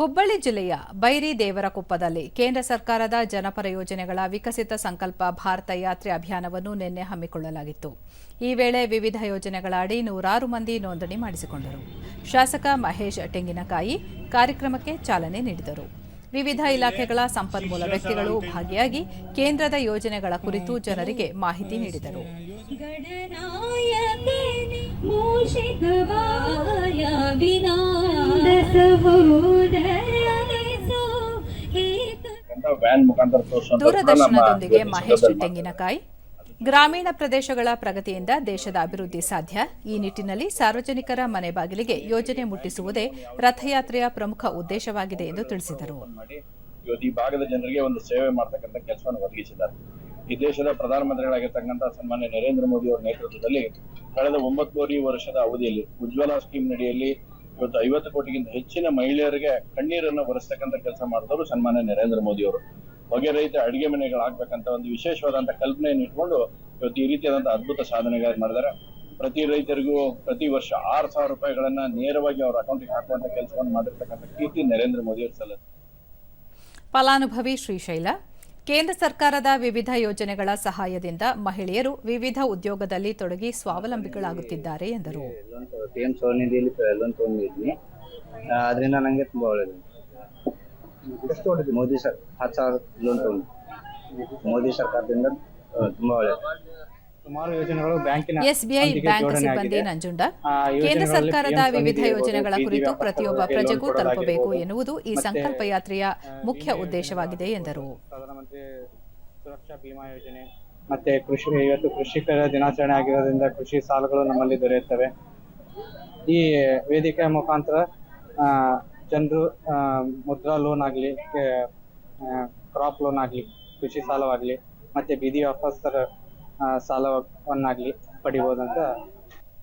ಹುಬ್ಬಳ್ಳಿ ಜಿಲ್ಲೆಯ ಬೈರಿ ದೇವರಕೊಪ್ಪದಲ್ಲಿ ಕೇಂದ್ರ ಸರ್ಕಾರದ ಜನಪರ ಯೋಜನೆಗಳ ವಿಕಸಿತ ಸಂಕಲ್ಪ ಭಾರತ ಯಾತ್ರೆ ಅಭಿಯಾನವನ್ನು ನಿನ್ನೆ ಹಮ್ಮಿಕೊಳ್ಳಲಾಗಿತ್ತು. ಈ ವೇಳೆ ವಿವಿಧ ಯೋಜನೆಗಳ ಅಡಿ ನೂರಾರು ಮಂದಿ ನೋಂದಣಿ ಮಾಡಿಸಿಕೊಂಡರು. ಶಾಸಕ ಮಹೇಶ್ ಟೆಂಗಿನಕಾಯಿ ಕಾರ್ಯಕ್ರಮಕ್ಕೆ ಚಾಲನೆ ನೀಡಿದರು. ವಿವಿಧ ಇಲಾಖೆಗಳ ಸಂಪನ್ಮೂಲ ವ್ಯಕ್ತಿಗಳು ಭಾಗಿಯಾಗಿ ಕೇಂದ್ರದ ಯೋಜನೆಗಳ ಕುರಿತು ಜನರಿಗೆ ಮಾಹಿತಿ ನೀಡಿದರು. ವಿನ ದೂರದರ್ಶನದೊಂದಿಗೆ ಮಹೇಶ್ ತೆಂಗಿನಕಾಯಿ ಗ್ರಾಮೀಣ ಪ್ರದೇಶಗಳ ಪ್ರಗತಿಯಿಂದ ದೇಶದ ಅಭಿವೃದ್ಧಿ ಸಾಧ್ಯ. ಈ ನಿಟ್ಟಿನಲ್ಲಿ ಸಾರ್ವಜನಿಕರ ಮನೆ ಬಾಗಿಲಿಗೆ ಯೋಜನೆ ಮುಟ್ಟಿಸುವುದೇ ರಥಯಾತ್ರೆಯ ಪ್ರಮುಖ ಉದ್ದೇಶವಾಗಿದೆ ಎಂದು ತಿಳಿಸಿದರು. ಇವತ್ತು ಈ ಭಾಗದ ಜನರಿಗೆ ಒಂದು ಸೇವೆ ಮಾಡ್ತಕ್ಕಂಥ ಕೆಲಸವನ್ನು ಒದಗಿಸಿದ್ದಾರೆ. ಈ ದೇಶದ ಪ್ರಧಾನಮಂತ್ರಿಗಳಾಗಿರ್ತಕ್ಕಂಥ ಸನ್ಮಾನ್ಯ ನರೇಂದ್ರ ಮೋದಿ ಅವರ ನೇತೃತ್ವದಲ್ಲಿ ಕಳೆದ ಒಂಬತ್ತೂವರೆ ವರ್ಷದ ಅವಧಿಯಲ್ಲಿ ಉಜ್ವಲ ಸ್ಕೀಮ್ ನಡಿಯಲ್ಲಿ ಇವತ್ತು ಐವತ್ತು ಕೋಟಿಗಿಂತ ಹೆಚ್ಚಿನ ಮಹಿಳೆಯರಿಗೆ ಕಣ್ಣೀರನ್ನು ಬರೆಸ್ತಕ್ಕಂಥ ಕೆಲಸ ಮಾಡಿದವರು ಸನ್ಮಾನ್ಯ ನರೇಂದ್ರ ಮೋದಿ ಅವರು. ಹೊಗೆ ರಹಿತ ಅಡಿಗೆ ಮನೆಗಳಾಗ್ಬೇಕಂತ ಒಂದು ವಿಶೇಷವಾದಂತ ಕಲ್ಪನೆಯನ್ನು ಇಟ್ಕೊಂಡು ಇವತ್ತು ಈ ರೀತಿಯಾದಂತ ಅದ್ಭುತ ಸಾಧನೆಗಳನ್ನು ಮಾಡಿದ್ದಾರೆ. ಪ್ರತಿ ರೈತರಿಗೂ ಪ್ರತಿ ವರ್ಷ ಆರು ಸಾವಿರ ರೂಪಾಯಿಗಳನ್ನ ನೇರವಾಗಿ ಅವರ ಅಕೌಂಟ್ಗೆ ಹಾಕುವಂತ ಕೆಲಸವನ್ನು ಮಾಡಿರ್ತಕ್ಕಂಥ ಕೀರ್ತಿ ನರೇಂದ್ರ ಮೋದಿ ಅವರು ಸಲ್ಲುತ್ತೆ. ಫಲಾನುಭವಿ ಶ್ರೀಶೈಲ. ಕೇಂದ್ರ ಸರ್ಕಾರದ ವಿವಿಧ ಯೋಜನೆಗಳ ಸಹಾಯದಿಂದ ಮಹಿಳೆಯರು ವಿವಿಧ ಉದ್ಯೋಗದಲ್ಲಿ ತೊಡಗಿ ಸ್ವಾವಲಂಬಿಗಳಾಗುತ್ತಿದ್ದಾರೆ ಎಂದರು. ಲೋನ್ ಸ್ವನಿಧಿಯಲ್ಲಿ ಲೋನ್ ತಗೊಂಡಿದ್ದೀನಿ ಅದರಿಂದ ನನಗೆ ತುಂಬ ಒಳ್ಳೇದು. ಮೋದಿ ಸರ್ ಹತ್ತು ಸಾವಿರ ಲೋನ್ ತಗೊಂಡು. ಮೋದಿ ಸರ್ಕಾರದಿಂದ ತುಂಬಾ ಒಳ್ಳೇದು. ಸುಮಾರು ಯೋಜನೆಗಳು ಬ್ಯಾಂಕಿನ ಎಸ್ಬಿಐ ಬ್ಯಾಂಕ್ ಸಿಬ್ಬಂದಿ ನಂಜುಂಡ ಕೇಂದ್ರ ಸರ್ಕಾರದ ವಿವಿಧ ಯೋಜನೆಗಳ ಕುರಿತು ಪ್ರತಿಯೊಬ್ಬ ಪ್ರಜೆಗೂ ತಲುಪಬೇಕು. ಎನ್ನುವುದು ಈ ಸಂಕಲ್ಪ ಯಾತ್ರೆಯ ಮುಖ್ಯ ಉದ್ದೇಶವಾಗಿದೆ ಎಂದರು. ಪ್ರಧಾನಮಂತ್ರಿ ಸುರಕ್ಷಾ ಬಿಮಾ ಯೋಜನೆ ಮತ್ತೆ ಕೃಷಿ ಇವತ್ತು ಕೃಷಿಕರ ದಿನಾಚರಣೆ ಆಗಿರೋದ್ರಿಂದ ಕೃಷಿ ಸಾಲಗಳು ನಮ್ಮಲ್ಲಿ ದೊರೆಯುತ್ತವೆ. ಈ ವೇದಿಕೆಯ ಮುಖಾಂತರ ಜನರು ಮುದ್ರಾ ಲೋನ್ ಆಗಲಿ ಕ್ರಾಪ್ ಲೋನ್ ಆಗಲಿ ಕೃಷಿ ಸಾಲವಾಗಲಿ ಮತ್ತೆ ಬೀದಿ ವ್ಯಾಪಾರಸ್ಥರ ಸಾಲವನ್ನಾಗ್ಲಿ ಪಡಿಬೋದಂತ